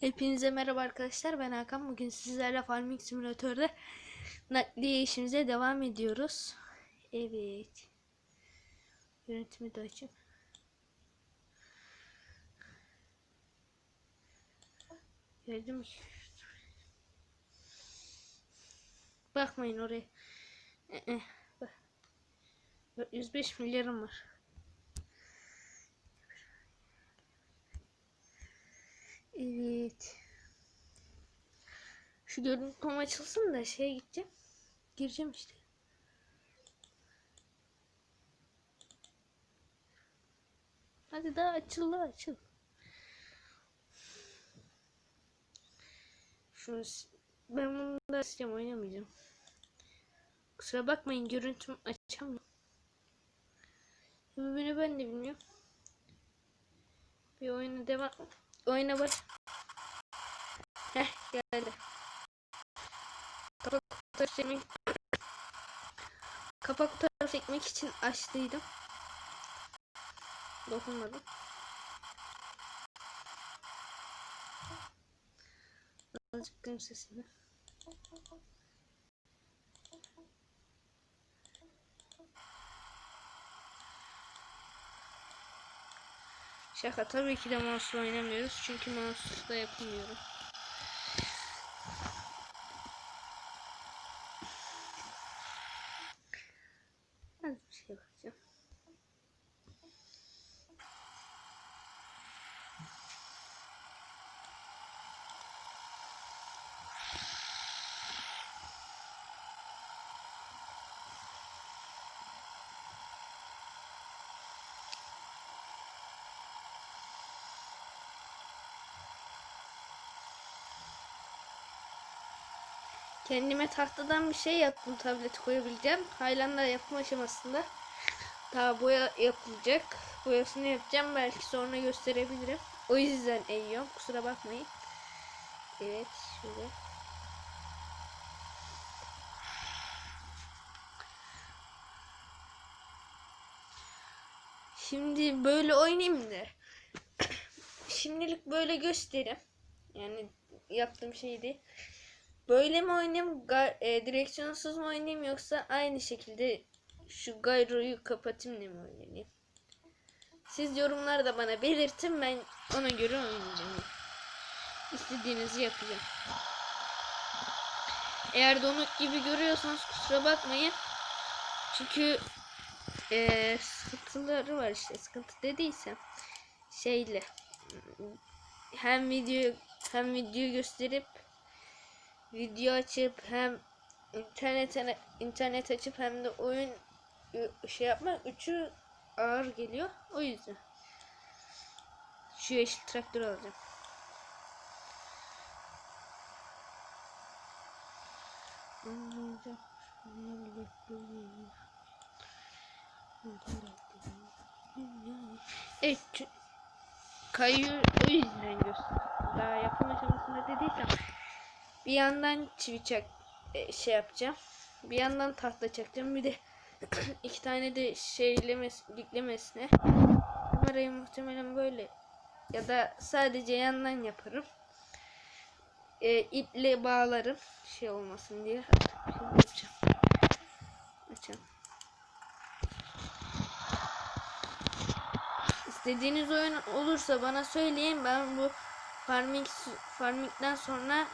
Hepinize merhaba arkadaşlar. Ben Hakan. Bugün sizlerle Farming Simülatör'de nakliye işimize devam ediyoruz. Evet. Yönetimi de açayım. Gördüm. Bakmayın oraya. Ee, bak. 405 milyarım var. Evet. Şu görüntüm açılsın da şeye gideceğim. Gireceğim işte. Hadi daha açıldı açıl. Şunu ben bunu da sileceğim oynamayacağım. Kusura bakmayın görüntüm açamıyorum. Sebebini ben de bilmiyorum. Bir oyuna devam. Oyuna bak. Heh geldi. Kapak fotoğraf çekmek Kapak fotoğraf çekmek için açtıydım. Dokunmadım. Azıcık gün sesini. Şaka tabii ki de mouse oynamıyoruz çünkü mouse'da yapamıyorum. Az bir şey bakacağım. Kendime tahtadan bir şey yaptım tableti koyabileceğim. Halen daha yapım aşamasında. Daha boya yapılacak. Boyasını yapacağım. Belki sonra gösterebilirim. O yüzden eğiyorum. Kusura bakmayın. Evet şöyle. Şimdi böyle oynayayım da. Şimdilik böyle göstereyim. Yani yaptığım şeydi. Böyle mi oynayayım, e, direksiyonsuz mu oynayayım yoksa aynı şekilde şu gyro'yu kapatayım da mı oynayayım? Siz yorumlarda bana belirtin ben ona göre oynayacağım. İstediğinizi yapacağım. Eğer donuk gibi görüyorsanız kusura bakmayın. Çünkü e, sıkıntıları var işte. Sıkıntı dediysem şeyle hem video hem video gösterip video açıp hem internet internet açıp hem de oyun şey yapmak üçü ağır geliyor. O yüzden şu yeşil traktör alacağım. Evet, kayıyor o yüzden göster. Daha yapım aşamasında dediysem bir yandan çivi çak e, şey yapacağım. Bir yandan tahta çakacağım. Bir de iki tane de şeylemes diklemesine. Kamerayı muhtemelen böyle ya da sadece yandan yaparım. E, iple bağlarım şey olmasın diye. Şimdi yapacağım. Açalım. İstediğiniz oyun olursa bana söyleyin. Ben bu farming farming'den sonra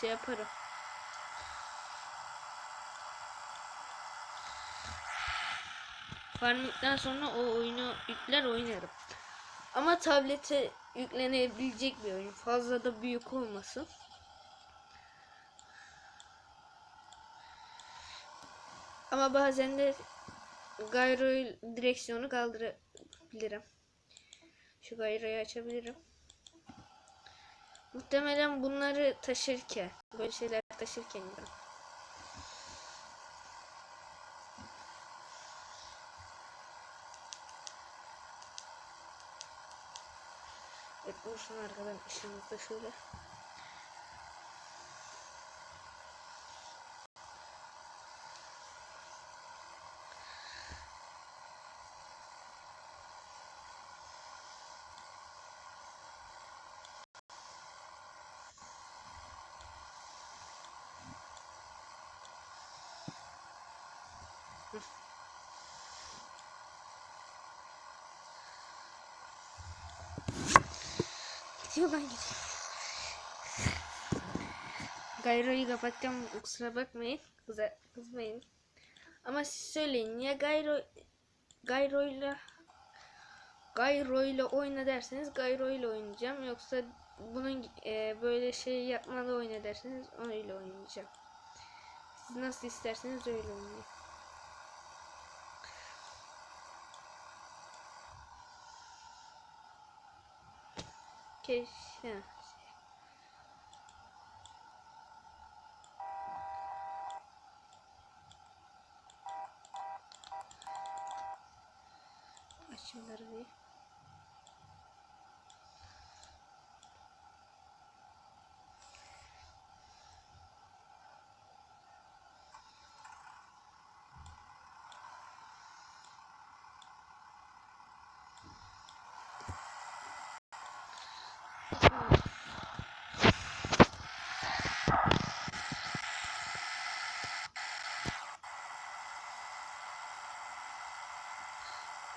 şey yaparım. Farming'den sonra o oyunu yükler oynarım. Ama tablete yüklenebilecek bir oyun. Fazla da büyük olmasın. Ama bazen de gyro direksiyonu kaldırabilirim. Şu gyroyu açabilirim. Muhtemelen bunları taşırken, böyle şeyler taşırken yaparım. Evet, dursun arkadan ışığımızda şöyle. Ben gidiyorum. Gayro'yu kapatacağım kusura bakmayın. Kıza, kızmayın. Ama siz söyleyin ya Gayro Gayro'yla Gayro'yla oyna derseniz Gayro'yla oynayacağım. Yoksa bunun e, böyle şey yapmalı oyna derseniz öyle oynayacağım. Siz nasıl isterseniz öyle oynayın. 谢谢。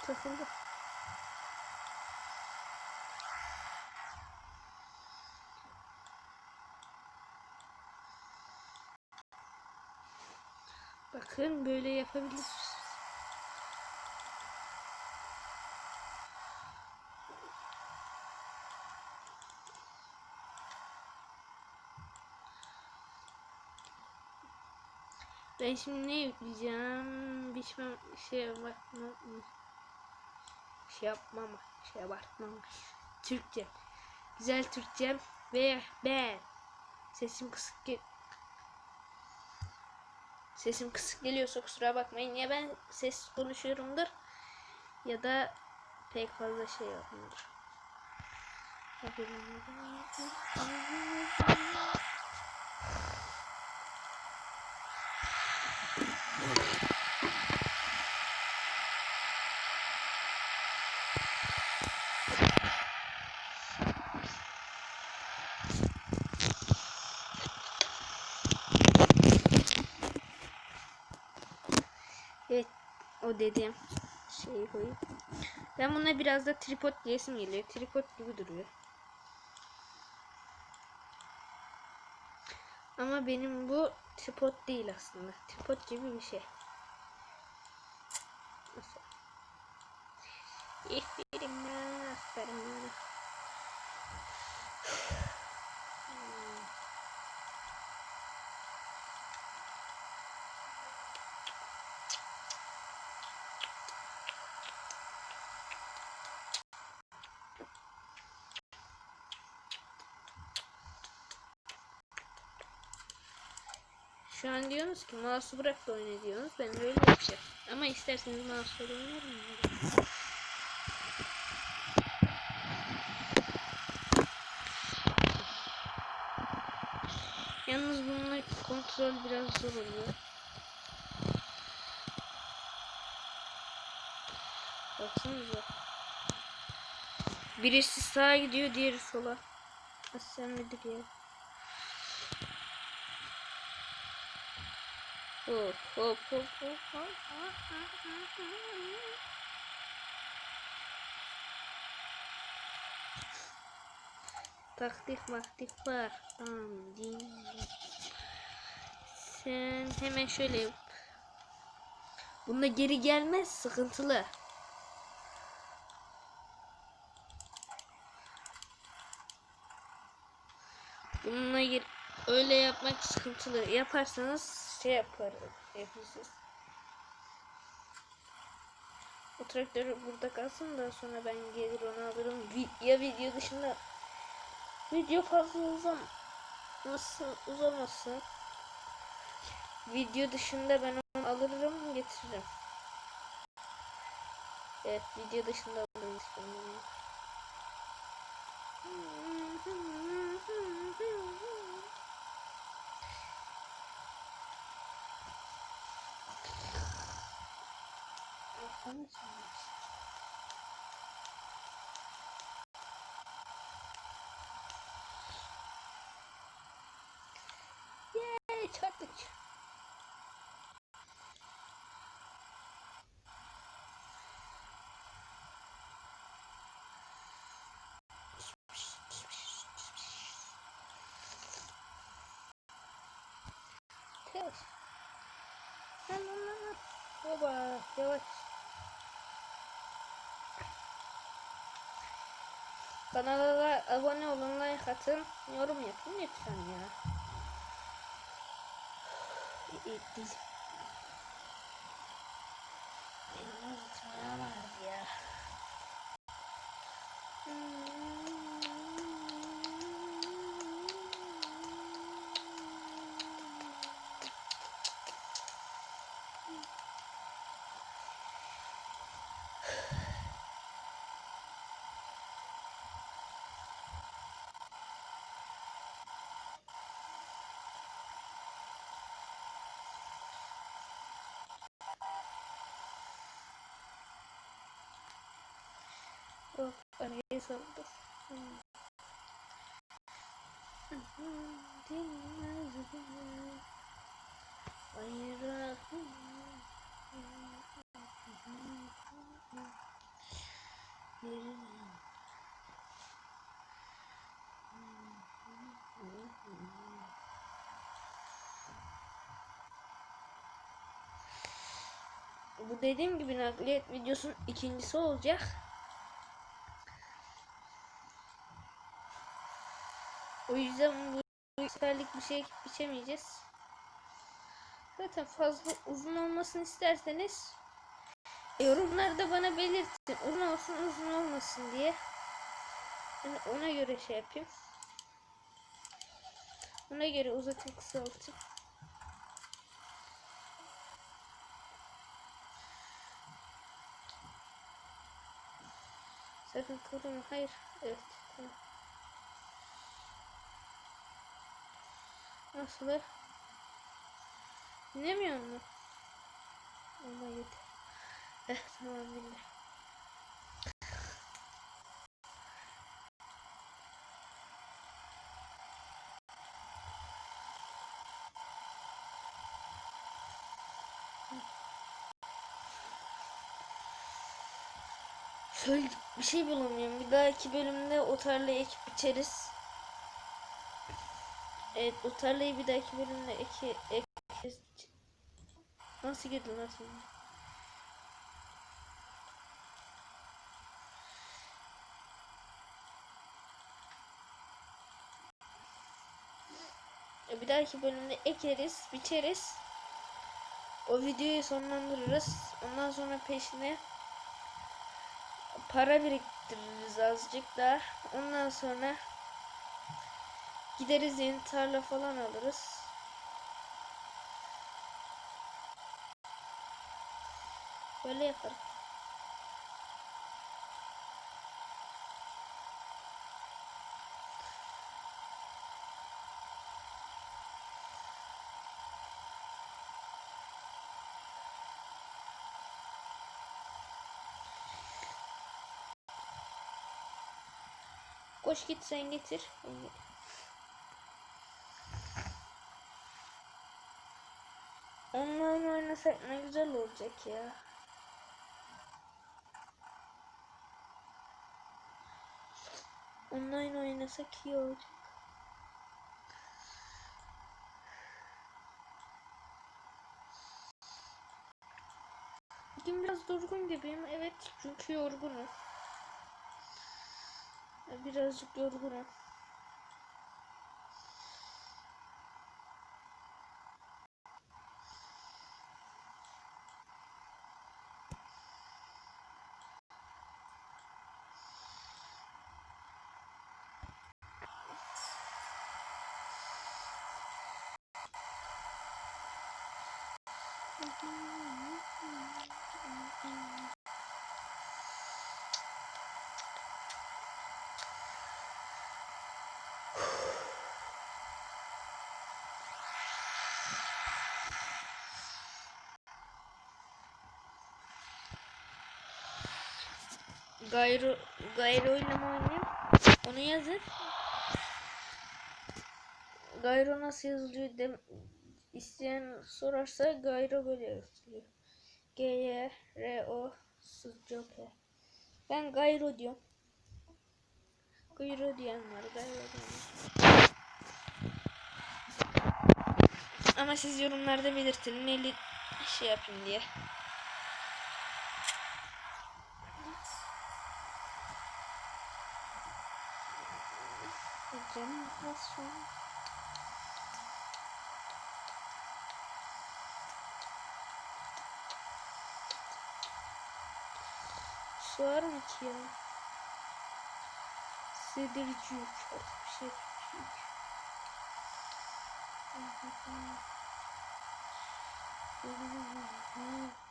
Takıldı. Bakın böyle yapabilir. Ben şimdi ne yükleyeceğim? Biçmem şey bakma şey yapmam şey abartmam. Türkçe. Güzel Türkçe ve ben. Sesim kısık gel Sesim kısık geliyorsa kusura bakmayın. Ya ben ses konuşuyorumdur ya da pek fazla şey yapmıyordur. O dediğim şeyi koyayım. Ben buna biraz da tripod diyesim geliyor. Tripod gibi duruyor. Ama benim bu tripod değil aslında. Tripod gibi bir şey. Şu an diyorsunuz ki mouse'u bırak da oyna diyorsunuz. Ben de öyle yapacağım. Ama isterseniz mouse'la da oynarım. Yalnız bununla kontrol biraz zor oluyor. Baksanıza. Birisi sağa gidiyor, diğeri sola. Aslen midir ya? Hop hop hop hop hop. Taktik maktik var. Tamam değil. Sen hemen şöyle yap. Bunda geri gelmez sıkıntılı. Bununla gir öyle yapmak sıkıntılı. Yaparsanız şey yapar yapıyorsunuz. O traktör burada kalsın da sonra ben gelir onu alırım. Ya video dışında video fazla uzamasın uzamasın. Video dışında ben onu alırım getiririm. Evet video dışında alırım. sometimes. Yay, took the Kill. No, no, no, Kanala abone olun, like atın, yorum yapın lütfen ya. Benim unutmaya vardı ya. Yok, arayı sordu. Dinmez beni. Ayırak. Bu dediğim gibi nakliyat videosunun ikincisi olacak. O yüzden bu seferlik bir şey biçemeyeceğiz. Zaten fazla uzun olmasını isterseniz yorumlarda bana belirtin. Uzun olsun uzun olmasın diye. Yani ona göre şey yapayım. Ona göre uzatayım kısaltayım. Sakın kıvrılma. Hayır. Evet. Tamam. Nasıl? Dinlemiyor musun? Ama yeter. Eh tamam dinle. Şöyle bir şey bulamıyorum. Bir dahaki bölümde o ekip biçeriz. Evet o tarlayı bir dahaki bölümde eki ekeriz. Nasıl girdin nasıl? E, Bir dahaki bölümde ekeriz, biçeriz. O videoyu sonlandırırız. Ondan sonra peşine para biriktiririz azıcık daha. Ondan sonra gideriz yeni tarla falan alırız. Böyle yaparım. Koş git sen getir. Online oynasak ne güzel olacak ya. Online oynasak iyi olacak. Bugün biraz durgun gibiyim. Evet çünkü yorgunum. Birazcık yorgunum. Gayrı gayrı oynama oynayayım. Onu yazın. Gayrı nasıl yazılıyor dem isteyen sorarsa gayrı böyle yazılıyor. G Y R O S C P. Ben gayrı diyorum. Gayrı diyen var, gayrı diyen. Ama siz yorumlarda belirtin neli şey yapayım diye. Canım biraz şu an. Su var mı ki ya? Sığdırıcı yük. Artık bir şey yük. Hemen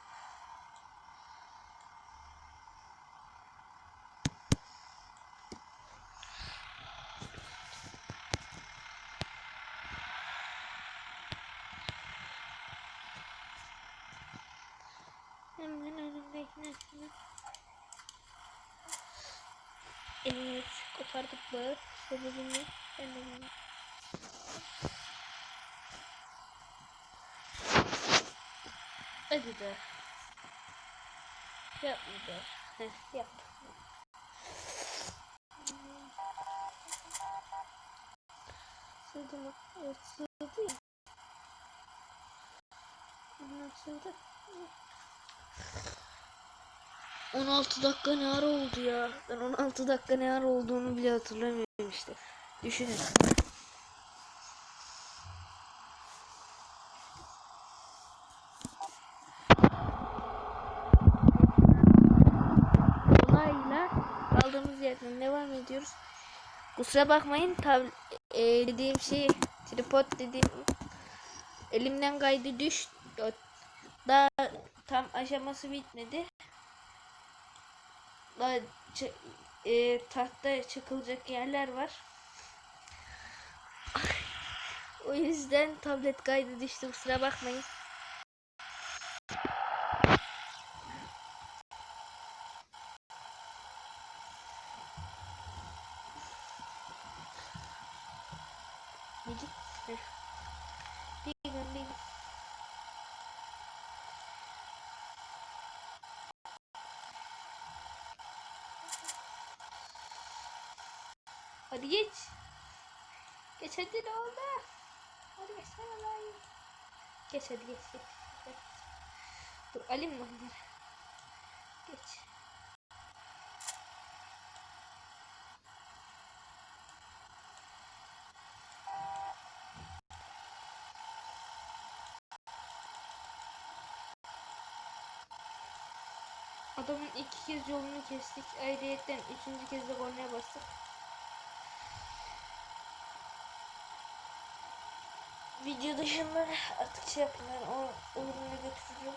Evet, kopardık bağı. Sebebini ben de bilmiyorum. Hadi de. Yapma be. Heh, yap. Sığdı mı? Evet sığdı. 16 dakika ne ara oldu ya? Ben 16 dakika ne ara olduğunu bile hatırlamıyorum işte. Düşünün. Olayla kaldığımız yerden devam ediyoruz. Kusura bakmayın tab e, dediğim şey tripod dediğim elimden kaydı düştü. Daha tam aşaması bitmedi. Ç- e, tahta çakılacak yerler var. o yüzden tablet kaydı düştü kusura bakmayın. Gidip bir gün bir Hadi geç. Geç hadi ne oldu? Hadi geçsene lan. Geç hadi geç geç. geç. Dur alayım mı onları? Geç. Adamın iki kez yolunu kestik. Ayrıyetten üçüncü kez de kornaya bastık. Video dışında artık şey yapın ben o ürünü götürürüm.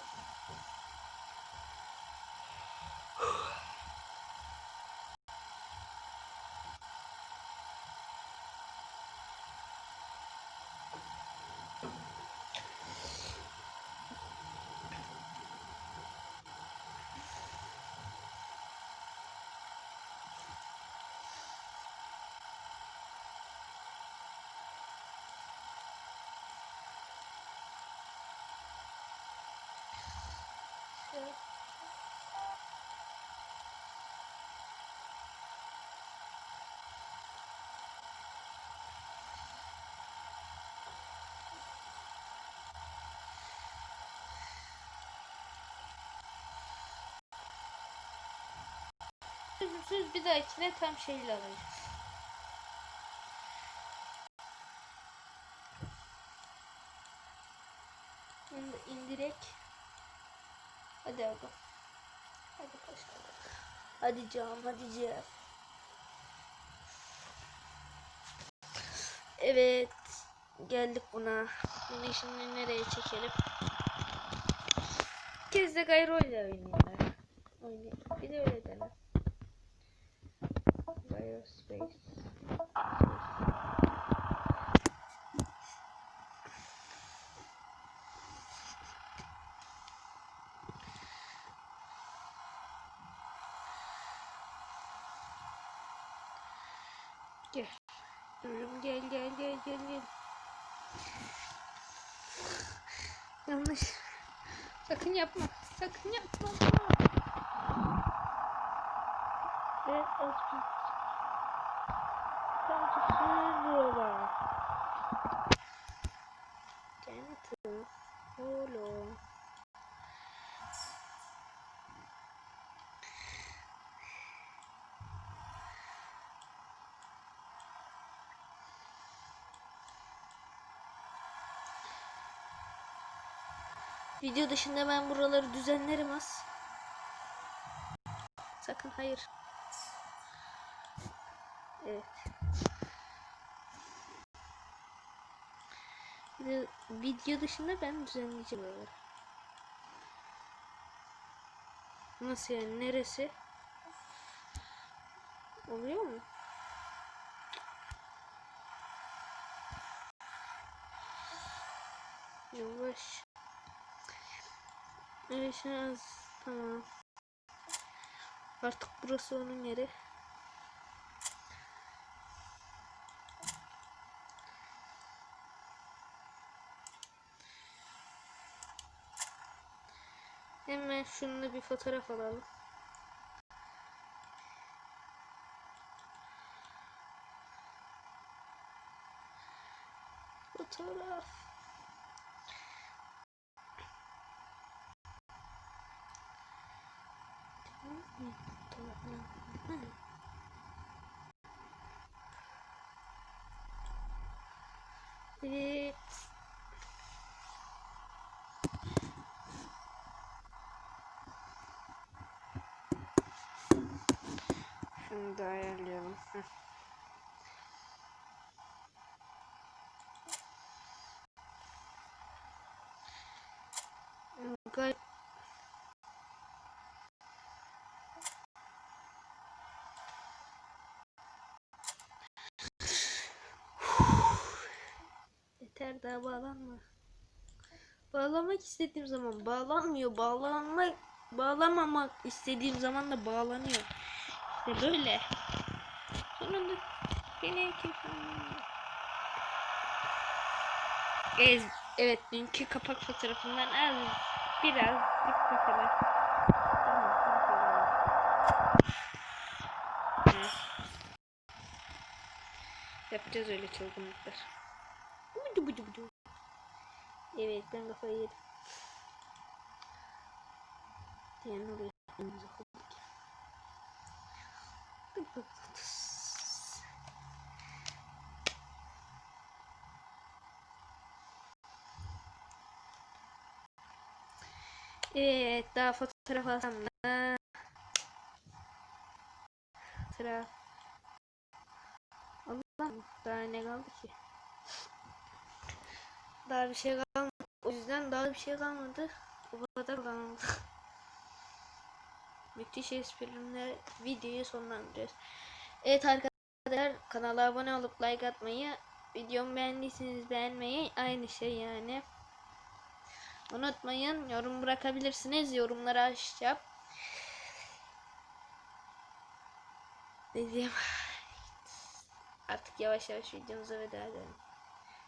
Şöyle. Söz bir dahakine tam şeyle alacağız. Bunu da indirek. Hadi abi. Hadi başla. Hadi canım hadi canım. Evet. Geldik buna. Bunu şimdi nereye çekelim? Bir kez de gayrı oyla oynayayım. Bir de öyle dene. Gayrı space. Gel. Durum gel gel gel gel gel. Yanlış. Sakın yapma. Sakın yapma. Evet, açtım. Video dışında ben buraları düzenlerim az. Sakın hayır. Evet. Video, dışında ben düzenleyeceğim buraları. Nasıl yani? Neresi? Oluyor mu? Yavaş. Evet. Tamam. Artık burası onun yeri. Hemen şununla bir fotoğraf alalım. Fotoğraf. Evet. Şunu da ayarlayalım. Heh. Gal- Yeter daha bağlanma. Bağlamak istediğim zaman bağlanmıyor. Bağlanmak bağlamamak istediğim zaman da bağlanıyor. İşte böyle. Sonunda beni Ez, evet dünkü kapak fotoğrafından az biraz bir. Evet. Yapacağız öyle çılgınlıklar. Budu budu budu. Evet ben kafayı yedim. Diyen oluyor. Elimize koyduk. Bık bık bık. Evet daha fotoğraf alsam da. Fotoğraf. Allah'ım daha ne kaldı ki? Daha bir şey kalmadı. O yüzden daha bir şey kalmadı. O kadar kalmadı. Müthiş esprimle videoyu sonlandırıyoruz. Evet arkadaşlar kanala abone olup like atmayı, videomu beğendiyseniz beğenmeyi aynı şey yani. Unutmayın yorum bırakabilirsiniz. Yorumları açacağım. Dediğim artık yavaş yavaş videomuza veda edelim.